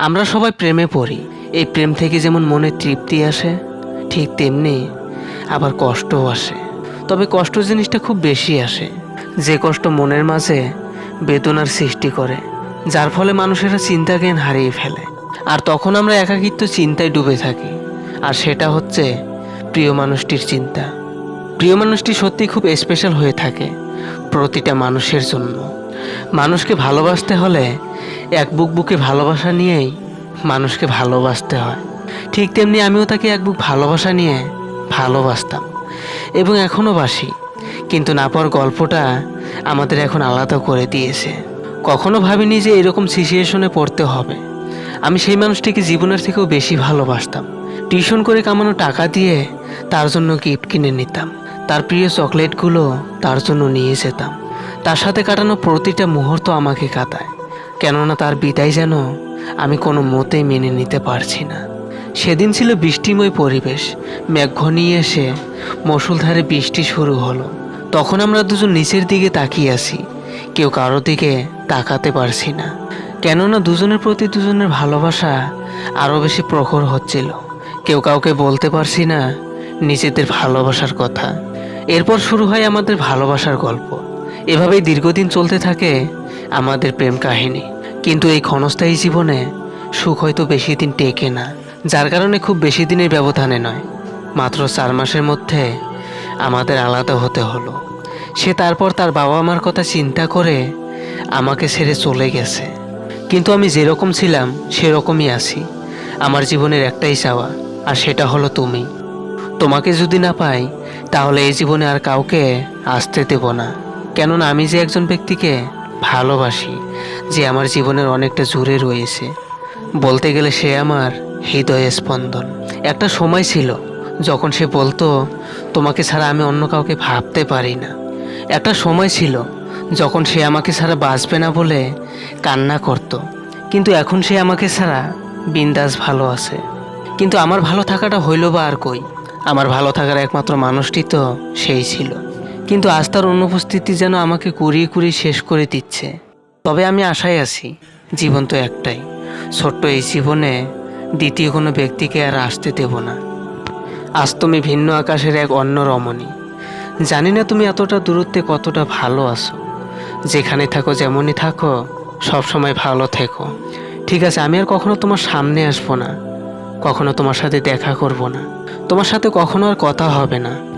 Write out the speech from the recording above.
আমরা সবাই প্রেমে পড়ি। এই প্রেম থেকে যেমন মনে তৃপ্তি আসে, ঠিক তেমনি আবার কষ্টও আসে। তবে কষ্ট জিনিসটা খুব বেশি আসে। যে কষ্ট মনের মাঝে বেদনার সৃষ্টি করে, যার ফলে মানুষেরা চিন্তা জ্ঞান হারিয়ে ফেলে। আর তখন আমরা একাকিত্ব চিন্তায় ডুবে থাকি। আর সেটা হচ্ছে প্রিয় মানুষটির চিন্তা। প্রিয় মানুষটি সত্যি খুব স্পেশাল হয়ে থাকে প্রতিটা মানুষের জন্য। মানুষকে ভালোবাসতে হলে এক বুক বুকে ভালোবাসা নিয়েই মানুষকে ভালোবাসতে হয়। ঠিক তেমনি আমিও তাকে এক বুক ভালোবাসা নিয়ে ভালোবাসতাম এবং এখনও বাসি। কিন্তু না পাওয়ার গল্পটা আমাদের এখন আলাদা করে দিয়েছে। কখনো ভাবিনি যে এরকম সিচুয়েশনে পড়তে হবে। আমি সেই মানুষটিকে জীবনের থেকেও বেশি ভালোবাসতাম। টিউশন করে কামানো টাকা দিয়ে তার জন্য গিফট কিনে নিতাম। তার প্রিয় চকলেটগুলো তার জন্য নিয়ে যেতাম। তার সাথে কাটানো প্রতিটা মুহূর্ত আমাকে কাটায়, কেননা তার বিদায় যেন আমি কোনো মতেই মেনে নিতে পারছি না। সেদিন ছিল বৃষ্টিময় পরিবেশ মেঘ ঘনিয়ে এসে মশুলধারে বৃষ্টি শুরু হলো। তখন আমরা দুজন নিচের দিকে তাকিয়ে আছি, কেউ কারও দিকে তাকাতে পারছি না, কেননা দুজনের প্রতি দুজনের ভালোবাসা আরও বেশি প্রখর হচ্ছিল। কেউ কাউকে বলতে পারছি না, নিজেদের ভালোবাসার কথা। এরপর শুরু হয় আমাদের ভালোবাসার গল্প। এভাবেই দীর্ঘদিন চলতে থাকে আমাদের প্রেম কাহিনী। কিন্তু এই ক্ষণস্থায়ী জীবনে সুখ হয়তো বেশি দিন টেকে না, যার কারণে খুব বেশি দিনের ব্যবধানে নয়। মাত্র চার মাসের মধ্যে আমাদের আলাদা হতে হলো। সে তারপর তার বাবা মার কথা চিন্তা করে আমাকে ছেড়ে চলে গেছে। কিন্তু আমি যেরকম ছিলাম, সেরকমই আছি। আমার জীবনের একটাই চাওয়া, আর সেটা হলো তুমি। তোমাকে যদি না পাই, তাহলে এই জীবনে আর কাউকে আসতে দেব না। কেননা আমি যে একজন ব্যক্তিকে ভালোবাসি, যে আমার জীবনের অনেকটা জুড়ে রয়েছে, বলতে গেলে সে আমার হৃদয় স্পন্দন। একটা সময় ছিল যখন সে বলতো, তোমাকে ছাড়া আমি অন্য কাউকে ভাবতে পারি না। একটা সময় ছিল যখন সে আমাকে ছাড়া বাঁচবে না বলে কান্না করত। কিন্তু এখন সে আমাকে ছাড়া বিন্দাস ভালো আছে। কিন্তু আমার ভালো থাকাটা হইল বা আর কই? আমার ভালো থাকার একমাত্র মানুষটি তো সেই ছিল। কিন্তু আজ তার অনুপস্থিতি যেন আমাকে কুড়িয়ে কুড়িয়ে শেষ করে দিচ্ছে। তবে আমি আশায় আছি, জীবন তো একটাই। ছোট্ট এই জীবনে দ্বিতীয় কোনো ব্যক্তিকে আর আসতে দেব না। আজ তুমি ভিন্ন আকাশের এক অন্য রমণী। জানি না তুমি এতটা দূরত্বে কতটা ভালো আছো। যেখানে থাকো, যেমনই থাকো সবসময় ভালো থেকো। ঠিক আছে, আমি আর কখনো তোমার সামনে আসব না। কখনো তোমার সাথে দেখা করব না। তোমার সাথে কখনো আর কথা হবে না।